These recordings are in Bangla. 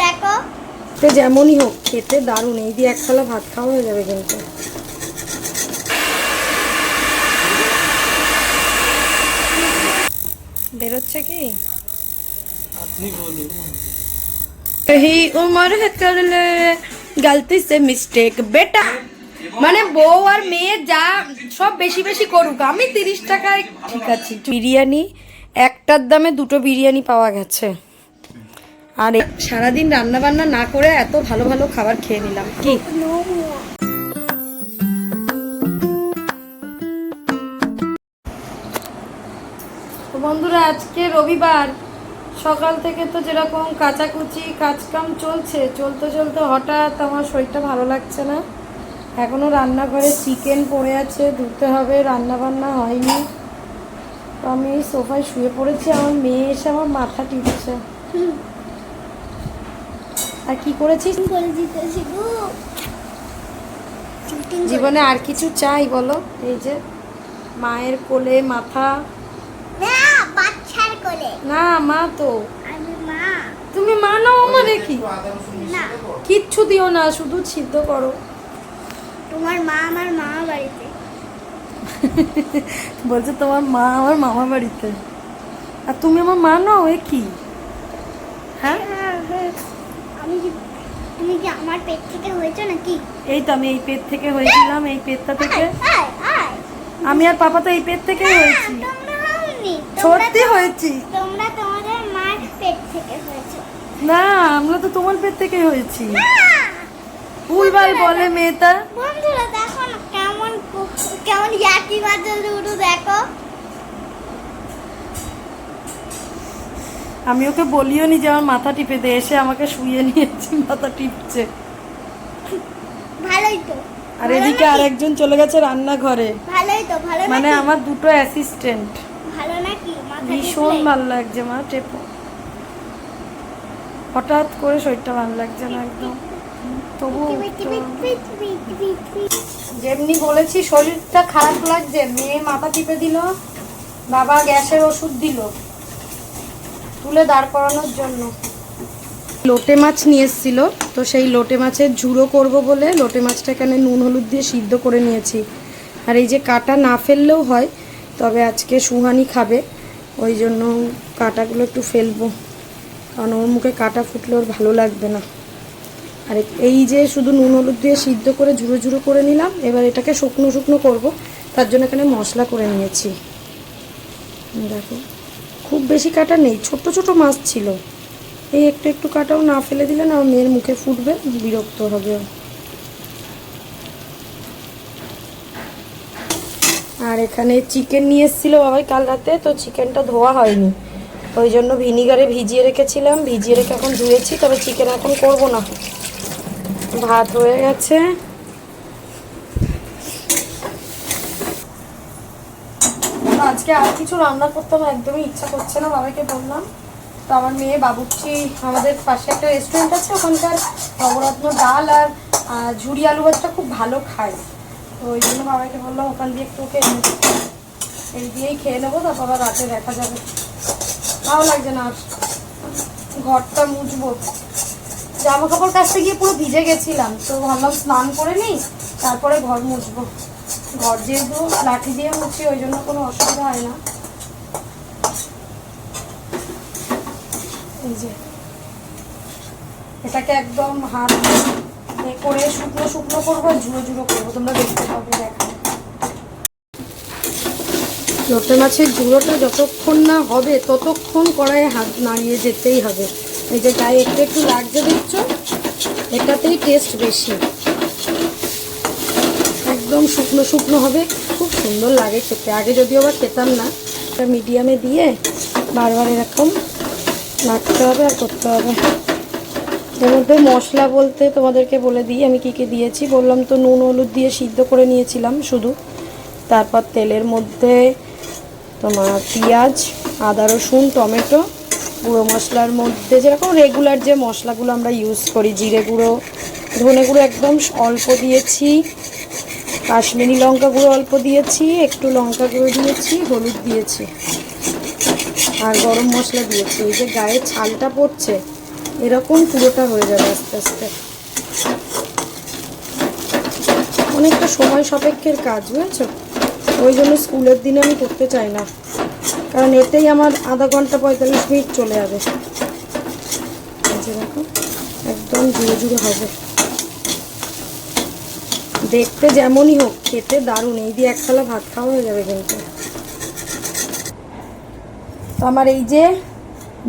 দেখো। যেমনই হোক খেতে এই দিয়ে ভাত খাওয়া হয়ে যাবে কিন্তু। বেরোচ্ছে কি? মিস্টেক বেটা। মানে বউ আর মেয়ে যা সব বেশি বেশি করুক আমি তিরিশ টাকায় ঠিক আছি। বিরিয়ানি একটার দামে দুটো বিরিয়ানি পাওয়া গেছে। আর। সারাদিন রান্না বান্না না করে এত ভালো ভালো খাবার খেয়ে নিলাম। কি? তো বন্ধুরা আজকে রবিবার। সকাল থেকে তো যেরকম কাচাকুচি কাজকাম চলছে চলতে চলতে হঠাৎ আমার শরীরটা ভালো লাগছে না। এখনও রান্নাঘরে চিকেন পড়ে আছে ধুতে হবে রান্না বান্না হয়নি। তো আমি সোফায় শুয়ে পড়েছি আমার মেয়ে এসে আমার মাথা টিপছে। আর কি করেছিস? জীবনে আর কিছু চাই বলো। এই যে মায়ের কোলে মাথা। না না মা তো। মা তুমি মা নাও আমার দেখি। না কিচ্ছু দিও না শুধু সিদ্ধ করো। তোমার মা আমার মা বাড়িতে। বলছে তোমার মা আমার মামা বাড়িতে। আর তুমি আমার মা নাও এ কি? হ্যাঁ। আমি কি তুমি কি আমার পেট থেকে হয়েছো নাকি? এই তো আমি এই পেট থেকে হয়েছিলাম এই পেটটা থেকে। আমি আর পাপা তো এই পেট থেকেই হয়েছি। সত্যি হয়েছি। তোমরা তোমাদের মার পেট থেকে হয়েছো। না আমরা তো তোমার পেট থেকে হয়েছি। ভুলভাল বলে মেয়েটা। বন্ধুরা দেখো কেমন কেমন ইয়াকি লুডু দেখো। আমি ওকে বলিও নি যে আমার মাথা টিপে দে এসে আমাকে শুয়ে নিয়েছি মাথা টিপছে। ভালোই তো আর এদিকে? আরেকজন চলে গেছে রান্নাঘরে। ভালোই তো ভালো মানে আমার দুটো অ্যাসিস্ট্যান্ট ভালো নাকি? মাথা ভীষণ? ভালো লাগছে মা টেপো। হঠাৎ করে শরীরটা ভালো লাগছে না একদম। তবু। যেমনি বলেছি শরীরটা খারাপ লাগছে মেয়ে মাথা টিপে দিল বাবা গ্যাসের ওষুধ দিল। তুলে দাঁড় করানোর জন্য। লোটে মাছ নিয়ে এসেছিল, তো সেই লোটে মাছের ঝুড়ো করব বলে লোটে মাছটা এখানে নুন, হলুদ দিয়ে সিদ্ধ করে নিয়েছি। আর এই যে কাটা না ফেললেও হয়, তবে আজকে সুহানি খাবে, ওই জন্য কাটাগুলো একটু ফেলব। কারণ ওর মুখে কাটা ফুটলে ওর ভালো লাগবে না। আর এই যে শুধু নুন, হলুদ দিয়ে সিদ্ধ করে ঝুড়ো ঝুড়ো করে নিলাম, এবার এটাকে শুকনো শুকনো করব। তার জন্য এখানে মশলা করে নিয়েছি। দেখো। খুব বেশি কাটা নেই ছোট ছোট মাছ ছিল। এই একটু একটু কাটাও, না ফেলে দিলে না মেয়ের মুখে ফুটবে, বিরক্ত হবে। আর এখানে চিকেন নিয়ে এসেছিল বাবাই কাল রাতে, তো চিকেনটা ধোয়া হয়নি। ওই জন্য ভিনিগারে ভিজিয়ে রেখেছিলাম, ভিজিয়ে রেখে এখন ধুয়েছি, তবে চিকেন এখন করব না। ভাত হয়ে গেছে। আজকে আর কিছু রান্না করতে আমার একদমই ইচ্ছা করছে না, বাবাকে বললাম। তো আমার মেয়ে বাবুর্চি, আমাদের পাশে একটা রেস্টুরেন্ট আছে, ওখানকার নবরত্ন ডাল আর ঝুড়ি আলু ভাজটা খুব ভালো খায়। তো ওই জন্য বাবাকে বললাম, ওখান দিয়ে একটু ওকে এই দিয়েই খেয়ে নেব, তারপর রাতে দেখা যাবে। ভালো লাগছে না আর। ঘরটা মুছবো। জামা কাপড় কাচতে গিয়ে পুরো ভিজে গেছিলাম, তো ভাবলাম স্নান করে নিই, তারপরে ঘর মুছবো। ঘর যেহেতু লাঠি দিয়ে হচ্ছে ওই জন্য কোনো অসুবিধা হয় না। এই যে। এটাকে একদম হাত করে শুকনো শুকনো করব ঝুড়ো ঝুড়ো করব। তোমরা দেখতে পাবে লোটে মাছের ঝুড়োটা যতক্ষণ না হবে, ততক্ষণ কড়াইয়ে হাত নাড়িয়ে যেতেই হবে। এই যে গায়ে একটু একটু লাগছে, দেখছ? এটাতেই টেস্ট বেশি। একদম শুকনো শুকনো হবে। খুব সুন্দর লাগে খেতে। আগে যদিও আবার খেতাম না, এটা মিডিয়ামে দিয়ে বারবার এরকম নাড়তে হবে আর করতে হবে। এর মধ্যে মশলা বলতে তোমাদেরকে বলে দিই, আমি কী কী দিয়েছি? বললাম তো নুন, হলুদ দিয়ে সিদ্ধ করে নিয়েছিলাম শুধু। তারপর তেলের মধ্যে তোমার পেঁয়াজ, আদা, রসুন, টমেটো, গুঁড়ো মশলার মধ্যে যেরকম রেগুলার যে মশলাগুলো আমরা ইউজ করি, জিরে গুঁড়ো, ধনে গুঁড়ো একদম অল্প দিয়েছি। কাশ্মীরি লঙ্কা গুঁড়ো অল্প দিয়েছি, একটু লঙ্কা গুঁড়ো দিয়েছি, হলুদ দিয়েছি। আর গরম মশলা দিয়েছি। এই যে গায়ে ছালটা পড়ছে, এরকম পুরোটা হয়ে যাবে আস্তে আস্তে। অনেকটা সময় সাপেক্ষের কাজ, বুঝেছ? ওই জন্য স্কুলের দিনে আমি করতে চাই না। কারণ এতেই আমার আধা ঘণ্টা পঁয়তাল্লিশ মিনিট চলে যাবে। একদম জুড়ে জুড়ে হবে। দেখতে যেমনই হোক, খেতে দারুণ। এই দিয়ে এক থালা ভাত খাওয়া হয়ে যাবে কিন্তু। তো আমার এই যে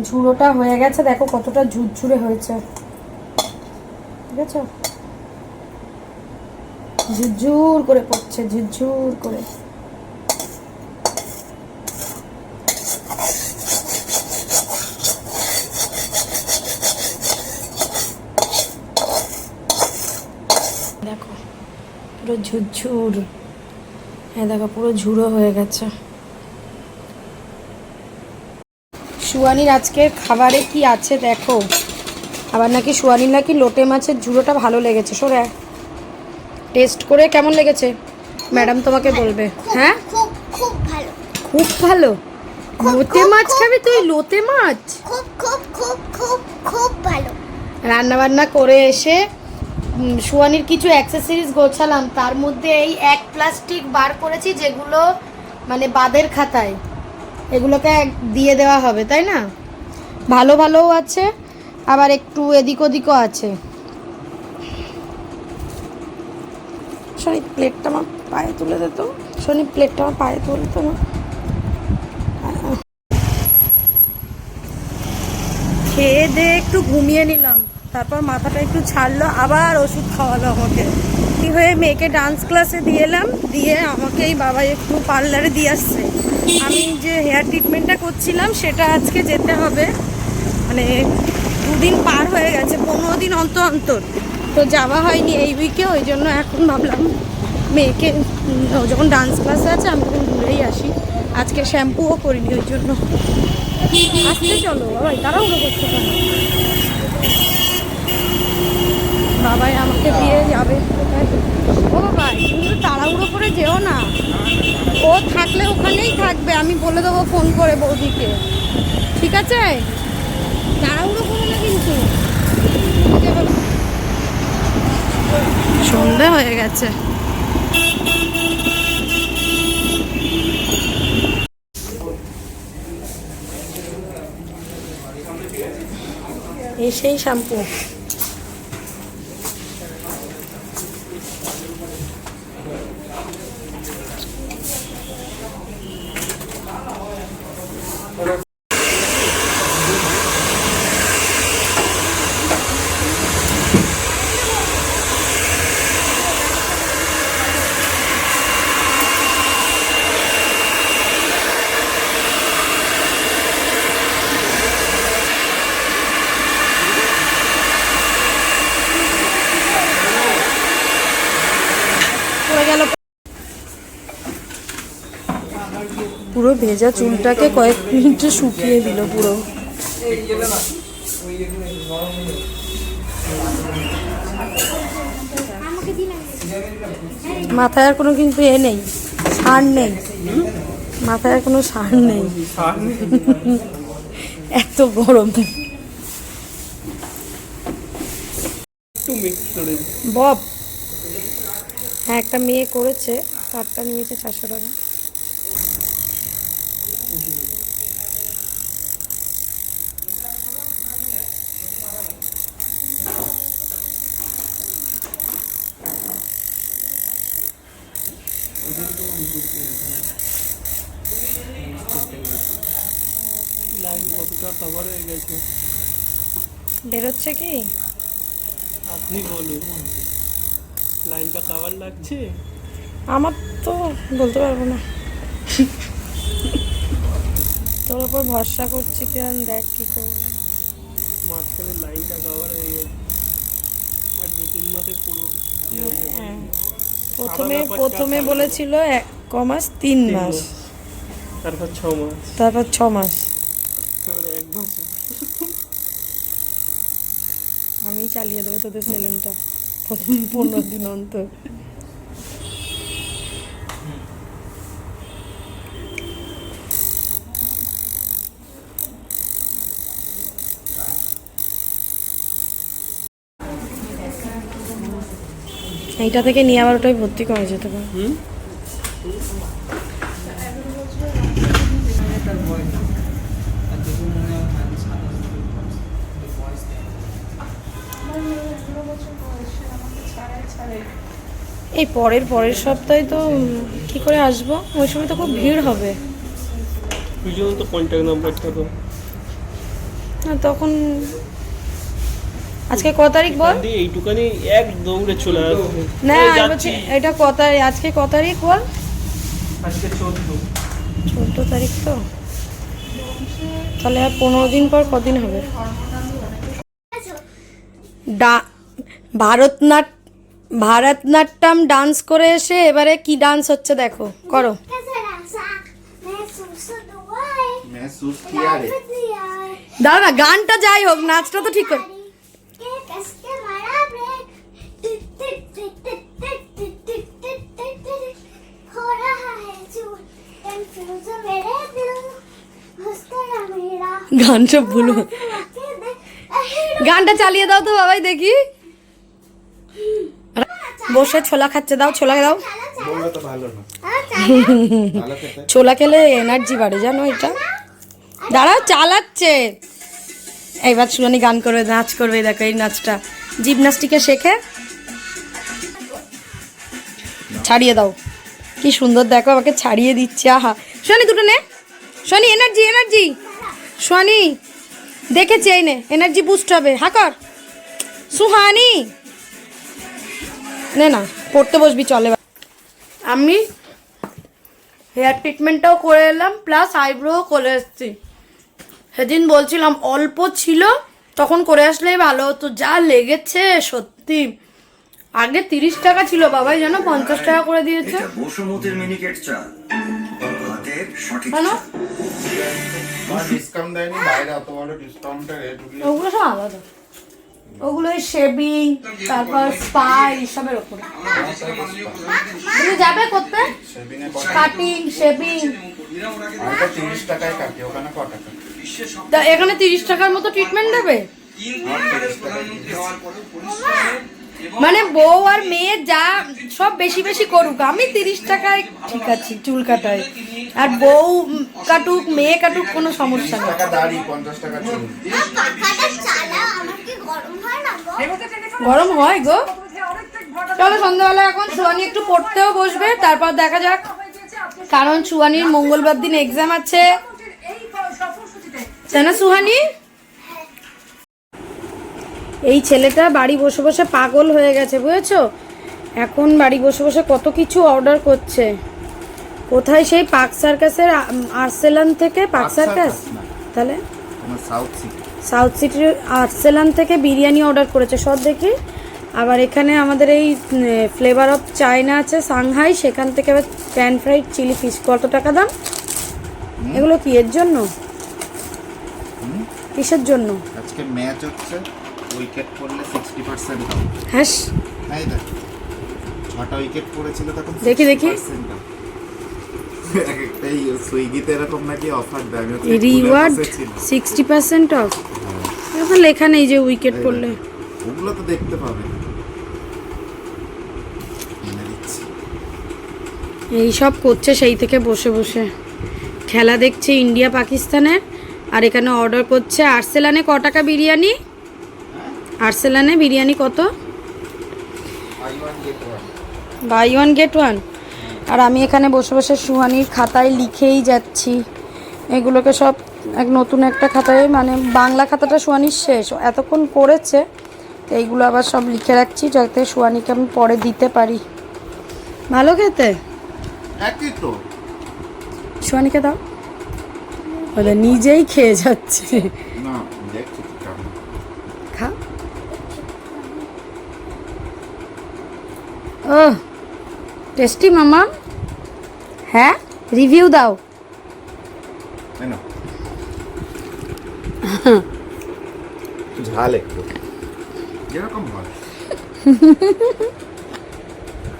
ঝুড়োটা হয়ে গেছে, দেখো কতটা ঝুরঝুরে হয়েছে। ঠিক আছে ঝুরঝুর করে পড়ছে, ঝুরঝুর করে। দেখো। পুরো ঝুরঝুর। হ্যাঁ দেখো পুরো ঝুড়ো হয়ে গেছে। সুয়ানির আজকের খাবারে কি আছে দেখো? আবার নাকি সুয়ানির নাকি লোটে মাছের ঝুড়োটা ভালো লেগেছে। সরে টেস্ট করে কেমন লেগেছে? ম্যাডাম তোমাকে বলবে। হ্যাঁ? খুব ভালো। খুব ভালো? লোটে মাছ খুব, তুই? লোটে মাছ? খুব খুব খুব খুব খুব ভালো। রান্না বান্না করে এসে সুয়ানির কিছু অ্যাক্সেসরিজ গোছালাম। তার মধ্যে এই এক প্লাস্টিক বার করেছি যেগুলো মানে বাদের খাতায়। এগুলোকে দিয়ে দেওয়া হবে তাই না? ভালো ভালোও আছে আবার একটু এদিক ওদিকও আছে। শনি প্লেটটা আমার পায়ে তুলে দিত শনি প্লেটটা আমার পায়ে তুলে তো না। খেয়ে দিয়ে একটু ঘুমিয়ে নিলাম। তারপর মাথাটা একটু ছাড়লো, আবার ওষুধ খাওয়ালো আমাকে। কি হয়ে, মেয়েকে ডান্স ক্লাসে দিয়ে এলাম, দিয়ে আমাকে এই বাবা একটু পার্লারে দিয়ে আসছে। আমি যে হেয়ার ট্রিটমেন্টটা করছিলাম, সেটা আজকে যেতে হবে। মানে দুদিন পার হয়ে গেছে, পনেরো দিন অন্তর অন্তর। তো যাওয়া হয়নি এই উইকে ওই জন্য এখন ভাবলাম মেয়েকে যখন ডান্স ক্লাসে আছে, আমি তখন ঘুরেই আসি। আজকে শ্যাম্পুও করিনি, ওই জন্য। আসতে চলো, বাবাই তারাও করতে পারে বাবাই আমাকে দিয়ে যাবে। ও তুমি তো তাড়াহুড়ো করে যেও না। ও থাকলে ওখানেই থাকবে আমি বলে দেবো ফোন করে বৌদিকে। ঠিক আছে? তাড়াহুড়ো করো না কিন্তু। সন্ধে হয়ে গেছে। এই সেই শ্যাম্পু পড়ে গেল পুরো ভেজা চুলটাকে কয়েক মিনিটে শুকিয়ে দিল পুরো। মাথায় আর কোনো কিন্তু এ নেই, সার নেই। মাথায় আর কোনো সার নেই। এত গরম। বব। হ্যাঁ একটা মেয়ে করেছে তারটা নিয়েছে চারশো টাকা। লাইন কতটা কভার হয়ে গেছে? বেরোচ্ছে কি? আপনি বলুন। লাইনটা কভার লাগছে? আমার তো বলতে পারব না। তোর ওপর ভরসা করছি আমি দেখ কি করব। মাঝখানে লাইনটা কভার হয়ে গেছে। আর দু তিন মাসে পুরো হয়ে। প্রথমে প্রথমে। বলেছিল এক কমাস তিন তিন মাস। মাস। তারপর ছ মাস। তারপর ছ মাস। এক বছর আমি চালিয়ে দেবো তোদের সেলুনটা। প্রথম পনেরো দিন অন্তর। এইটা থেকে নিয়ে আবার ওটাই ভর্তি করা যেতে পারে। হুম? এই পরের পরের সপ্তাহে তো কি করে আসব? ওই সময় তো খুব ভিড় হবে। তো কন্ট্যাক্ট নাম্বারটা তো। তখন আজকে ক তারিখ বল? এইটুকানি এক দৌড়ে চলে আসবে না আমি বলছি এটা ক তারিখ আজকে ক তারিখ বল? আজকে 14 14 তারিখ তো। তাহলে আর পনেরো দিন পর কদিন হবে? ডা ভারতনাট ভারতনাট্যম ডান্স করে এসে এবারে কি ডান্স হচ্ছে দেখো করো। দাঁড়া গানটা যাই হোক নাচটা তো ঠিক করে গানটা ভুল গানটা চালিয়ে দাও তো বাবাই দেখি। বসে ছোলা খাচ্ছে দাও ছোলা দাও। ছোলা খেলে এনার্জি বাড়ে জানো এটা? দাঁড়াও চালাচ্ছে। এইবার শুনানি গান করবে, নাচ করবে, দেখো এই নাচটা। জিমনাস্টিকে শেখে। ছাড়িয়ে দাও। কি সুন্দর, দেখো আমাকে ছাড়িয়ে দিচ্ছে, আহা। শোনি দুটো নে। শোনি এনার্জি এনার্জি শোনি দেখেছি এই নে এনার্জি বুস্ট হবে। হাকর সুহানি। নে না, পড়তে বসবি, চলে আমি হেয়ার ট্রিটমেন্টটাও করে এলাম, প্লাস আইব্রোও করে এসেছি। সেদিন বলছিলাম অল্প ছিল তখন করে আসলেই ভালো হতো। যা লেগেছে সত্যি। আগে তিরিশ টাকা ছিল বাবাই জানো পঞ্চাশ টাকা করে দিয়েছে। ওগুলো সব আলাদা। ওগুলো শেভিং তারপর স্পা এইসবের ওপরে। তুমি যাবে করতে? কাটিং? শেভিং তিরিশ টাকায় কাটি ওখানে ক টাকা তা এখানে তিরিশ টাকার মতো ট্রিটমেন্ট দেবে। মানে বউ আর মেয়ে যা সব বেশি বেশি করুক, আমি তিরিশ টাকায় ঠিক আছি, চুল কাটাই আর বউ কাটুক, মেয়ে কাটুক, কোনো সমস্যা নেই। গরম হয় গো। চলো সন্ধ্যাবেলা এখন সুয়ানি একটু পড়তেও বসবে, তারপর দেখা যাক। কারণ সুহানির মঙ্গলবার দিন এক্সাম আছে। তাই না সুহানি? এই ছেলেটা বাড়ি বসে বসে পাগল হয়ে গেছে বুঝেছ? এখন বাড়ি বসে বসে কত কিছু অর্ডার করছে। কোথায় সেই পাক সার্কাসের আর্সেলান থেকে পাক সার্কাস? তাহলে? South city. সাউথ সিটির আর্সেলান থেকে বিরিয়ানি অর্ডার করেছে। সব দেখি। আবার এখানে আমাদের এই ফ্লেভার অফ চায়না আছে সাংহাই। সেখান থেকে আবার প্যান ফ্রাইড চিলি ফিশ কত টাকা দাম? এগুলো কি এর জন্য? কিসের জন্য? আজকে ম্যাচ হচ্ছে উইকেট পড়লে সিক্সটি পার্সেন্ট হ্যাঁ এই দেখ ছটা উইকেট পড়েছিল তখন দেখি, দেখি। 60% দাও। একটাই সুইগিতে এরকম নাকি অফার দেয় রিওয়ার্ড বসেছিলাম। সিক্সটি পার্সেন্ট অফ এখন লেখা নেই যে উইকেট পড়লে। ওগুলো তো দেখতে পাবে। এই সব করছে সেই থেকে বসে বসে। খেলা দেখছে ইন্ডিয়া পাকিস্তানের। আর এখানে অর্ডার করছে আর্সেলানে ক টাকা বিরিয়ানি? আর্সেলানে বিরিয়ানি কত। বাই ওয়ান গেট ওয়ান আর আমি এখানে বসে বসে সুহানির খাতায় লিখেই যাচ্ছি। এগুলোকে সব এক নতুন একটা খাতায় মানে বাংলা খাতাটা সুহানির শেষ। এতক্ষণ করেছে তো এইগুলো আবার সব লিখে রাখছি যাতে সুহানিকে আমি পরে দিতে পারি। ভালো খেতে? সুহানিকে দাও। ওদের নিজেই খেয়ে যাচ্ছে। খা। ও টেস্টি মামা। হ্যাঁ রিভিউ দাও। ঝাল একটু। যেরকম হয়।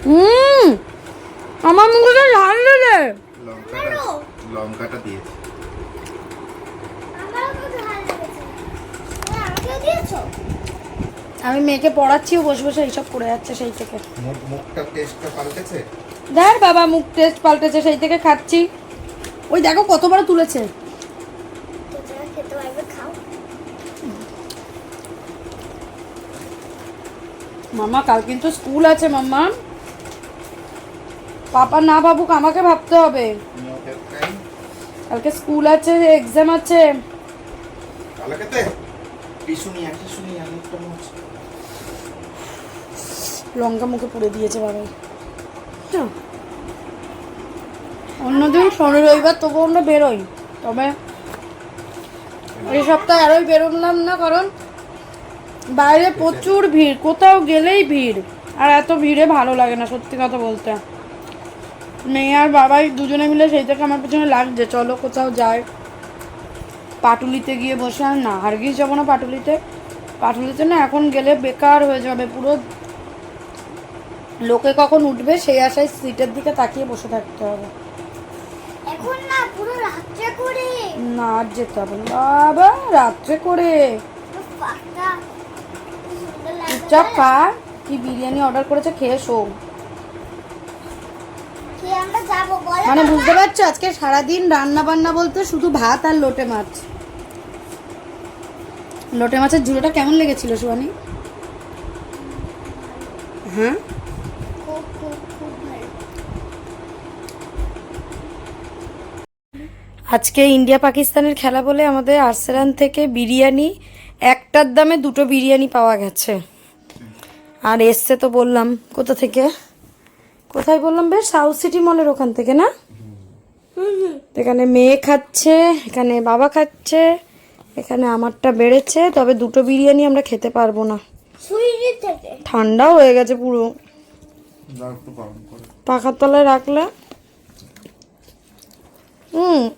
হুম আমার মুখে ঝাল লেগে। লঙ্কাটা লঙ্কাটা দিয়েছি আমারও তো ঝাল লেগেছে তুমি আমাকেও দিয়েছ? আমি মেয়েকে পড়াচ্ছিও বসে বসে এইসব করে যাচ্ছে সেই থেকে। মুখটা টেস্টটা পাল্টেছে? দেখ বাবা মুখ টেস্ট পাল্টেছে সেই থেকে খাচ্ছি। ওই দেখো কতবার তুলেছে। মামা কাল কিন্তু স্কুল আছে মাম্মা। পাপা না ভাবুক আমাকে ভাবতে হবে। কালকে স্কুল আছে এক্সাম আছে। ভালো লঙ্কা মুখে পুড়ে দিয়েছে বাবাই। অন্যদিন শনি রবিবার তবু আমরা বেরোই। তবে এই সপ্তাহে আরোই বেরোলাম না কারণ বাইরে প্রচুর ভিড় কোথাও গেলেই ভিড়। আর এত ভিড়ে ভালো লাগে না সত্যি কথা বলতে। মেয়ে আর বাবাই দুজনে মিলে সেই থেকে আমার পেছনে লাগছে চলো কোথাও যায় পাটুলিতে গিয়ে বসে আর না হারগিস যাব না পাটুলিতে। পাটুলিতে না এখন গেলে বেকার হয়ে যাবে পুরো। লোকে কখন উঠবে সেই আশায় সিটের দিকে তাকিয়ে বসে থাকতে হবে। এখন না পুরো রাত্রে করে। না আর যেতে হবে বাবা রাত্রে করে। চুপচাপ খা কি বিরিয়ানি অর্ডার করেছে খেয়ে শো। মানে বুঝতে পারছ? আজকে সারাদিন রান্না বান্না বলতে শুধু ভাত আর লোটে মাছ। লোটে মাছের ঝুড়োটা কেমন লেগেছিল সুয়ানি হ্যাঁ? আজকে ইন্ডিয়া পাকিস্তানের খেলা বলে আমাদের আর্সেলান থেকে বিরিয়ানি একটার দামে দুটো বিরিয়ানি পাওয়া গেছে। আর এসছে তো বললাম কোথা থেকে? কোথায় বললাম বেশ? সাউথ সিটি মলের ওখান থেকে না? এখানে মেয়ে খাচ্ছে এখানে বাবা খাচ্ছে। এখানে আমারটা বেড়েছে তবে দুটো বিরিয়ানি আমরা খেতে পারব না। ঠান্ডাও হয়ে গেছে পুরো। পাখার তলায় রাখলে। হুম।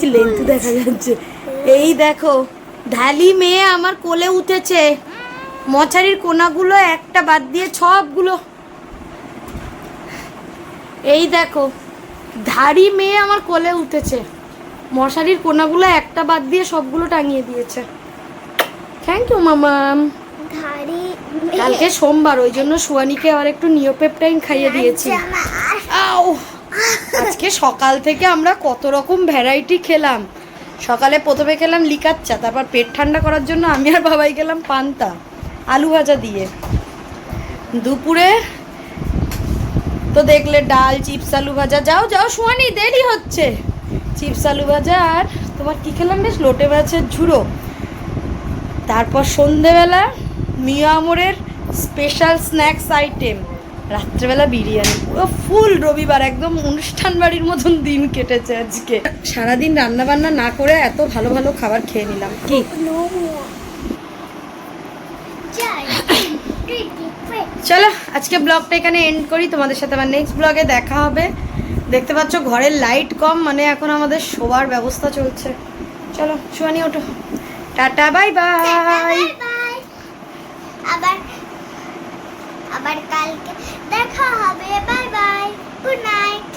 যে লেন্থ দেখা যাচ্ছে। এই দেখো ঢালি মেয়ে আমার কোলে উঠেছে। মশারির কোনাগুলো একটা বাদ দিয়ে সবগুলো। এই দেখো ধাড়ি মেয়ে আমার কোলে উঠেছে। মশারির কোনাগুলো একটা বাদ দিয়ে সবগুলো টাঙিয়ে দিয়েছে। থ্যাংক ইউ মামাম কালকে সোমবার ওই জন্য সুয়ানিকে আর একটু নিওপেপটাইন খাইয়ে দিয়েছি। আও আজকে সকাল থেকে আমরা কত রকম ভ্যারাইটি খেলাম। সকালে প্রথমে খেলাম লিকার চা তারপর পেট ঠান্ডা করার জন্য আমি আর বাবাই গেলাম পান্তা আলু ভাজা দিয়ে। দুপুরে তো দেখলে ডাল চিপস আলু ভাজা যাও যাও শোয়ানি দেরি হচ্ছে। চিপস আলু ভাজা আর তোমার কি খেলাম বেশ? লোটে মাছের ঝুড়ো। তারপর সন্ধেবেলা মিয়া আমরের স্পেশাল স্ন্যাক্স আইটেম রাত্রেবেলা বিরিয়ানি। পুরো ফুল রবিবার একদম অনুষ্ঠান বাড়ির মতন দিন কেটেছে আজকে। সারাদিন রান্না বান্না না করে এত ভালো ভালো খাবার খেয়ে নিলাম। কি? চলো আজকে ব্লগটা এখানে এন্ড করি। তোমাদের সাথে আমার নেক্সট ব্লগে দেখা হবে। দেখতে পাচ্ছ ঘরের লাইট কম মানে এখন আমাদের শোবার ব্যবস্থা চলছে। চলো শুয়ানি ওঠো। টাটা বাই বাই আবার আবার কালকে দেখা হবে। Bye bye good night